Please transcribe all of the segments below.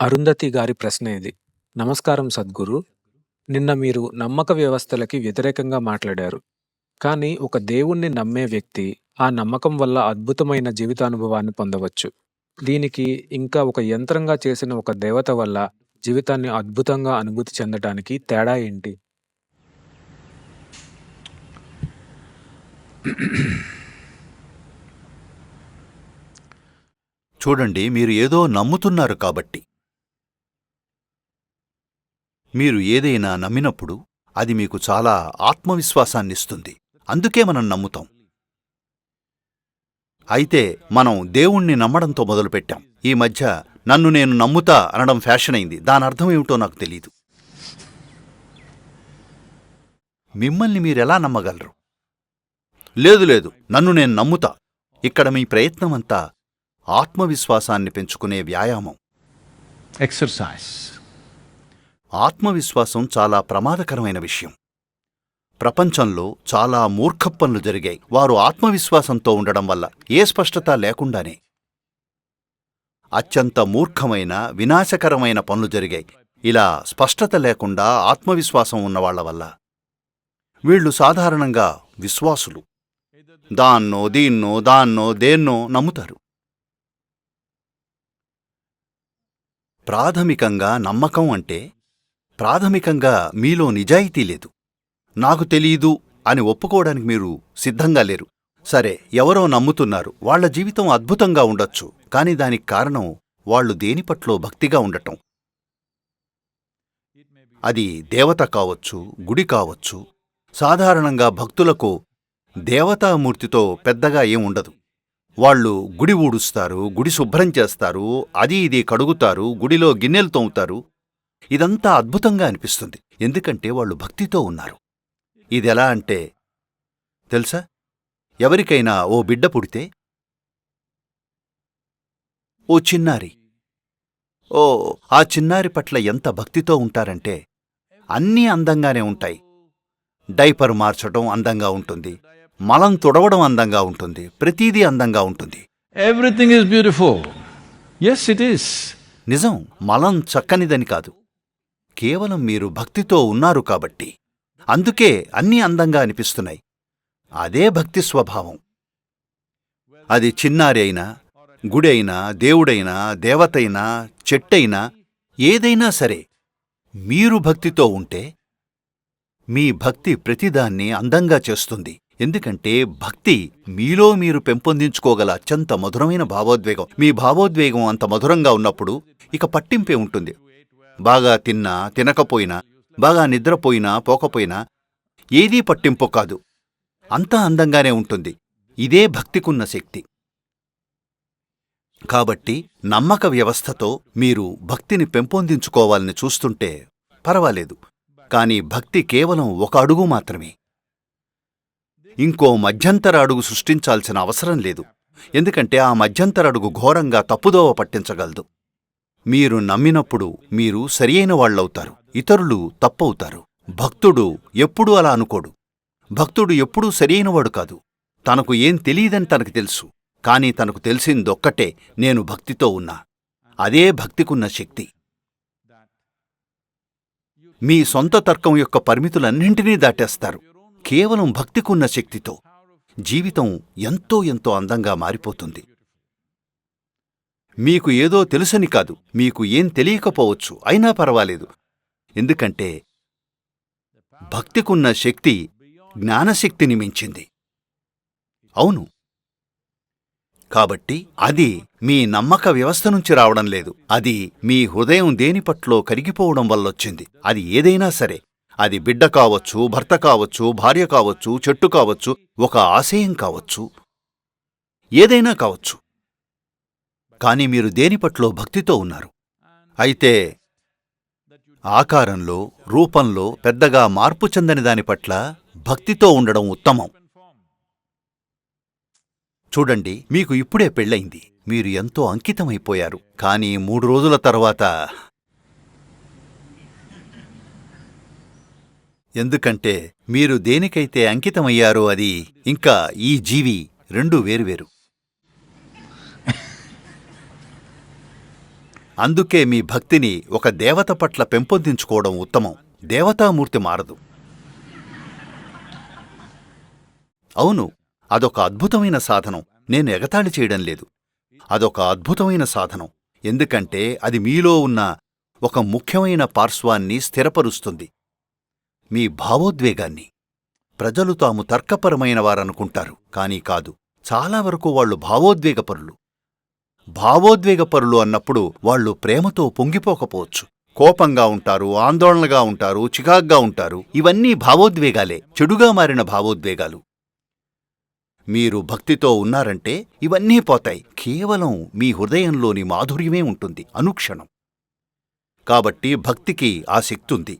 అరుంధతి గారి ప్రశ్న ఇది. నమస్కారం సద్గురు. నిన్న మీరు నమ్మక వ్యవస్థలకి వ్యతిరేకంగా మాట్లాడారు. కానీ ఒక దేవుణ్ణి నమ్మే వ్యక్తి ఆ నమ్మకం వల్ల అద్భుతమైన జీవితానుభవాన్ని పొందవచ్చు. దీనికి ఇంకా ఒక యంత్రంగా చేసిన ఒక దేవత వల్ల జీవితాన్ని అద్భుతంగా అనుభూతి చెందటానికి తేడా ఏంటి? చూడండి మీరు ఏదో నమ్ముతున్నారు కాబట్టి మీరు ఏదైనా నమ్మినప్పుడు అది మీకు చాలా ఆత్మవిశ్వాసాన్నిస్తుంది. అందుకే మనం నమ్ముతాం. అయితే మనం దేవుణ్ణి నమ్మడంతో మొదలుపెట్టాం. ఈ మధ్య నన్ను నేను నమ్ముతా అనడం ఫ్యాషన్ అయింది. దాని అర్థం ఏమిటో నాకు తెలియదు మిమ్మల్ని మీరెలా నమ్మగలరు? లేదు లేదు. నన్ను నేను నమ్ముతా. ఇక్కడ మీ ప్రయత్నమంతా ఆత్మవిశ్వాసాన్ని పెంచుకునే వ్యాయామం. ఎక్సర్సైజ్ ఆత్మవిశ్వాసం చాలా ప్రమాదకరమైన విషయం. ప్రపంచంలో చాలా మూర్ఖ పనులు జరిగాయి. వారు ఆత్మవిశ్వాసంతో ఉండడం వల్ల ఏ స్పష్టత లేకుండానే అత్యంత మూర్ఖమైన వినాశకరమైన పనులు జరిగాయి. ఇలా స్పష్టత లేకుండా ఆత్మవిశ్వాసం ఉన్నవాళ్ళ వల్ల వీళ్ళు సాధారణంగా విశ్వాసులు. దాన్నో దీన్నో దాన్నో దేన్నో నమ్ముతారు. ప్రాథమికంగా నమ్మకం అంటే ప్రాథమికంగా మీలో నిజాయితీ లేదు. నాకు తెలీదు అని ఒప్పుకోవడానికి మీరు సిద్ధంగా లేరు. సరే ఎవరో నమ్ముతున్నారు. వాళ్ళ జీవితం అద్భుతంగా ఉండొచ్చు. కాని దానికి కారణం వాళ్ళు దేనిపట్లో భక్తిగా ఉండటం. అది దేవత కావచ్చు గుడి కావచ్చు. సాధారణంగా భక్తులకు దేవతామూర్తితో పెద్దగా ఏం ఉండదు. వాళ్ళు గుడి ఊడుస్తారు గుడి శుభ్రం చేస్తారు అది ఇది కడుగుతారు గుడిలో గిన్నెలు తోముతారు. ఇదంతా అద్భుతంగా అనిపిస్తుంది. ఎందుకంటే వాళ్ళు భక్తితో ఉన్నారు. ఇదెలా అంటే తెలుసా? ఎవరికైనా ఓ బిడ్డ పుడితే ఓ చిన్నారి ఓ ఆ చిన్నారి పట్ల ఎంత భక్తితో ఉంటారంటే అన్నీ అందంగానే ఉంటాయి. డైపర్ మార్చడం అందంగా ఉంటుంది. మలం తుడవడం అందంగా ఉంటుంది. ప్రతీదీ అందంగా ఉంటుంది. Everything is beautiful. Yes, it is. నిజం మలం చక్కనిదని కాదు. కేవలం మీరు భక్తితో ఉన్నారు కాబట్టి. అందుకే అన్నీ అందంగా అనిపిస్తున్నాయి. అదే భక్తి స్వభావం. అది చిన్నారి అయినా గుడి అయినా దేవుడైనా దేవతైనా చెట్టైనా ఏదైనా సరే మీరు భక్తితో ఉంటే మీ భక్తి ప్రతిదాన్ని అందంగా చేస్తుంది. ఎందుకంటే భక్తి మీలో మీరు పెంపొందించుకోగల అత్యంత మధురమైన భావోద్వేగం. మీ భావోద్వేగం అంత మధురంగా ఉన్నప్పుడు ఇక పట్టింపే ఉంటుంది. బాగా తిన్నా తినకపోయినా బాగా నిద్రపోయినా పోకపోయినా ఏదీ పట్టింపు కాదు. అంతా అందంగానే ఉంటుంది. ఇదే భక్తికున్న శక్తి. కాబట్టి నమ్మక వ్యవస్థతో మీరు భక్తిని పెంపొందించుకోవాలని చూస్తుంటే పర్వాలేదు. కాని భక్తి కేవలం ఒక అడుగు మాత్రమే. ఇంకో మధ్యంతర అడుగు సృష్టించాల్సిన అవసరం లేదు. ఎందుకంటే ఆ మధ్యంతర అడుగు ఘోరంగా తప్పుదోవ పట్టించగలదు. మీరు నమ్మినప్పుడు మీరు సరియైన వాళ్ళవుతారు. ఇతరులు తప్పవుతారు. భక్తుడు ఎప్పుడూ అలా అనుకోడు. భక్తుడు ఎప్పుడూ సరియైనవాడు కాదు. తనకు ఏం తెలియదని తనకు తెలుసు. కాని తనకు తెలిసిందొక్కటే నేను భక్తితో ఉన్నా. అదే భక్తికున్న శక్తి. మీ సొంత తర్కం యొక్క పరిమితులన్నింటినీ దాటేస్తారు. కేవలం భక్తికున్న శక్తితో. జీవితం ఎంతో ఎంతో అందంగా మారిపోతుంది. మీకు ఏదో తెలుసని కాదు. మీకు ఏం తెలియకపోవచ్చు. అయినా పర్వాలేదు. ఎందుకంటే భక్తికున్న శక్తి జ్ఞానశక్తిని మించింది. అవును. కాబట్టి అది మీ నమ్మక వ్యవస్థ నుంచి రావడం లేదు. అది మీ హృదయం దేని పట్లో కరిగిపోవడం వల్లొచ్చింది. అది ఏదైనా సరే. అది బిడ్డ కావచ్చు భర్త కావచ్చు భార్య కావచ్చు చెట్టు కావచ్చు ఒక ఆశయం కావచ్చు. ఏదైనా కావచ్చు. కాని మీరు దేనిపట్లో భక్తితో ఉన్నారు? అయితే ఆకారంలో రూపంలో పెద్దగా మార్పు చెందని దాని పట్ల భక్తితో ఉండడం ఉత్తమం. చూడండి మీకు ఇప్పుడే పెళ్ళయింది. మీరు ఎంతో అంకితమైపోయారు. కానీ మూడు రోజుల తర్వాత ఎందుకంటే మీరు దేనికైతే అంకితమయ్యారో అది ఇంకా ఈ జీవి రెండూ వేరువేరు. అందుకే మీ భక్తిని ఒక దేవత పట్ల పెంపొందించుకోవడం ఉత్తమం. దేవతామూర్తి మారదు. అవును అదొక అద్భుతమైన సాధనం. నేను ఎగతాళి చేయడం లేదు. అదొక అద్భుతమైన సాధనం. ఎందుకంటే అది మీలో ఉన్న ఒక ముఖ్యమైన పార్శ్వాన్ని స్థిరపరుస్తుంది. మీ భావోద్వేగాన్ని. ప్రజలు తాము తర్కపరమైన వారనుకుంటారు కానీ కాదు చాలా వరకు వాళ్ళు భావోద్వేగపరులు. భావోద్వేగపరులు అన్నప్పుడు వాళ్ళు ప్రేమతో పొంగిపోకపోవచ్చు. కోపంగా ఉంటారు ఆందోళనగా ఉంటారు చికాగ్గా ఉంటారు. ఇవన్నీ భావోద్వేగాలే. చెడుగా మారిన భావోద్వేగాలు. మీరు భక్తితో ఉన్నారంటే ఇవన్నీ పోతాయి. కేవలం మీ హృదయంలోని మాధుర్యమే ఉంటుంది. అనుక్షణం. కాబట్టి భక్తికి ఆ శక్తి ఉంది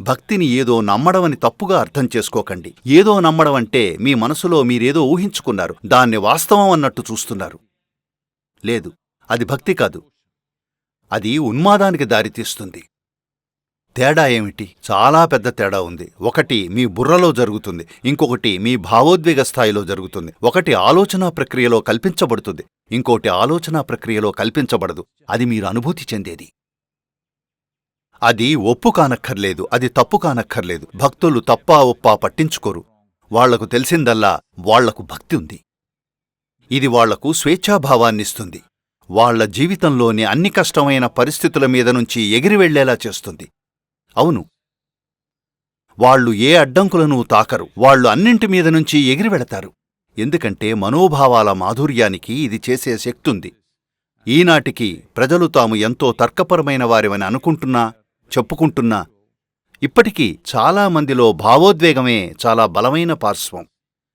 భక్తిని ఏదో నమ్మడమని తప్పుగా అర్థం చేసుకోకండి. ఏదో నమ్మడం అంటే మీ మనసులో మీరేదో ఊహించుకున్నారు. దాన్ని వాస్తవం అన్నట్టు చూస్తున్నారు. లేదు. అది భక్తి కాదు. అది ఉన్మాదానికి దారితీస్తుంది తేడా ఏమిటి? చాలా పెద్ద తేడా ఉంది. ఒకటి మీ బుర్రలో జరుగుతుంది. ఇంకొకటి మీ భావోద్వేగ స్థాయిలో జరుగుతుంది. ఒకటి ఆలోచనా ప్రక్రియలో కల్పించబడుతుంది. ఇంకోటి ఆలోచనా ప్రక్రియలో కల్పించబడదు. అది మీరు అనుభూతి చెందేది. అది ఒప్పు కానక్కర్లేదు. అది తప్పు కానక్కర్లేదు. భక్తులు తప్పా ఒప్పా పట్టించుకోరు. వాళ్ళకు తెలిసిందల్లా వాళ్ళకు భక్తి ఉంది. ఇది వాళ్ళకు స్వేచ్ఛాభావాన్నిస్తుంది. వాళ్ళ జీవితంలోని అన్ని కష్టమైన పరిస్థితుల మీద నుంచి ఎగిరివెళ్ళేలా చేస్తుంది. అవును. వాళ్ళు ఏ అడ్డంకులను తాకరు. వాళ్ళు అన్నింటి మీద నుంచి ఎగిరివెళతారు ఎందుకంటే మనోభావాల మాధుర్యానికి ఇది చేసే శక్తుంది. ఈనాటికి ప్రజలు తాము ఎంతో తర్కపరమైన వారివని అనుకుంటున్నా చెప్పుకుంటున్నా ఇప్పటికీ చాలా మందిలో భావోద్వేగమే చాలా బలమైన పార్శ్వం.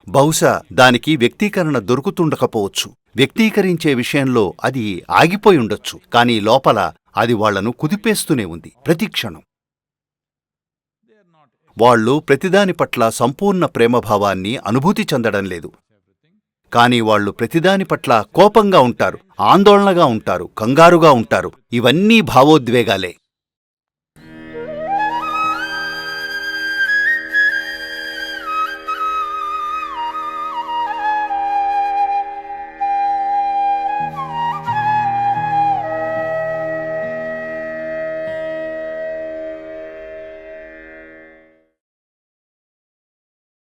బహుశా దానికి వ్యక్తీకరణ దొరుకుతుండకపోవచ్చు. వ్యక్తీకరించే విషయంలో అది ఆగిపోయి ఉండొచ్చు కానీ లోపల అది వాళ్ళను కుదిపేస్తూనే ఉంది. ప్రతిక్షణం. వాళ్ళు ప్రతిదాని పట్ల సంపూర్ణ ప్రేమభావాన్ని అనుభూతి చెందడం లేదు. కాని వాళ్ళు ప్రతిదాని పట్ల కోపంగా ఉంటారు ఆందోళనగా ఉంటారు కంగారుగా ఉంటారు. ఇవన్నీ భావోద్వేగాలే.